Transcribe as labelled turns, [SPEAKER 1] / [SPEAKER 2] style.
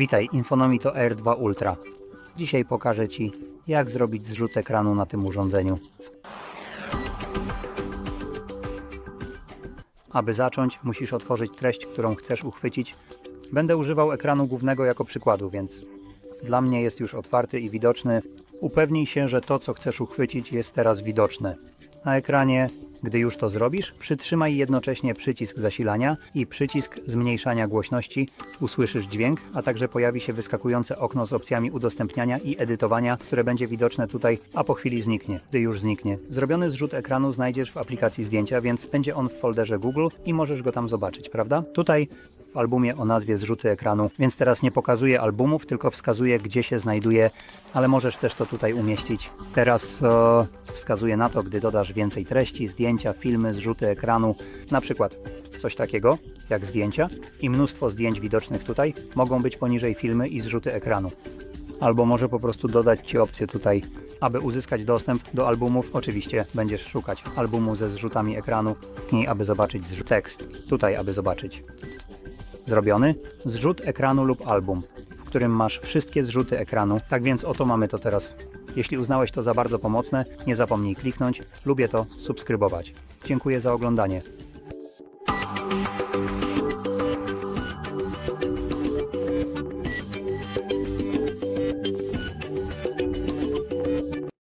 [SPEAKER 1] Witaj, Infonomi to R2 Ultra. Dzisiaj pokażę Ci, jak zrobić zrzut ekranu na tym urządzeniu. Aby zacząć, musisz otworzyć treść, którą chcesz uchwycić. Będę używał ekranu głównego jako przykładu, więc dla mnie jest już otwarty i widoczny. Upewnij się, że to, co chcesz uchwycić, jest teraz widoczne. Na ekranie, gdy już to zrobisz, przytrzymaj jednocześnie przycisk zasilania i przycisk zmniejszania głośności. Usłyszysz dźwięk, a także pojawi się wyskakujące okno z opcjami udostępniania i edytowania, które będzie widoczne tutaj, a po chwili zniknie, gdy już zniknie. Zrobiony zrzut ekranu znajdziesz w aplikacji zdjęcia, więc będzie on w folderze Google i możesz go tam zobaczyć, prawda? Tutaj w albumie o nazwie zrzuty ekranu, więc teraz nie pokazuję albumów, tylko wskazuję, gdzie się znajduje, ale możesz też to tutaj umieścić. Teraz e, wskazuję na to, gdy dodasz więcej treści, zdjęcia, filmy, zrzuty ekranu, na przykład coś takiego jak zdjęcia i mnóstwo zdjęć widocznych tutaj mogą być poniżej filmy i zrzuty ekranu. Albo może po prostu dodać Ci opcję tutaj, aby uzyskać dostęp do albumów. Oczywiście będziesz szukać albumu ze zrzutami ekranu i aby zobaczyć zrzut tekst. Tutaj, aby zobaczyć zrobiony zrzut ekranu lub album, w którym masz wszystkie zrzuty ekranu. Tak więc oto mamy to teraz. Jeśli uznałeś to za bardzo pomocne, nie zapomnij kliknąć, lubię to, subskrybować. Dziękuję za oglądanie.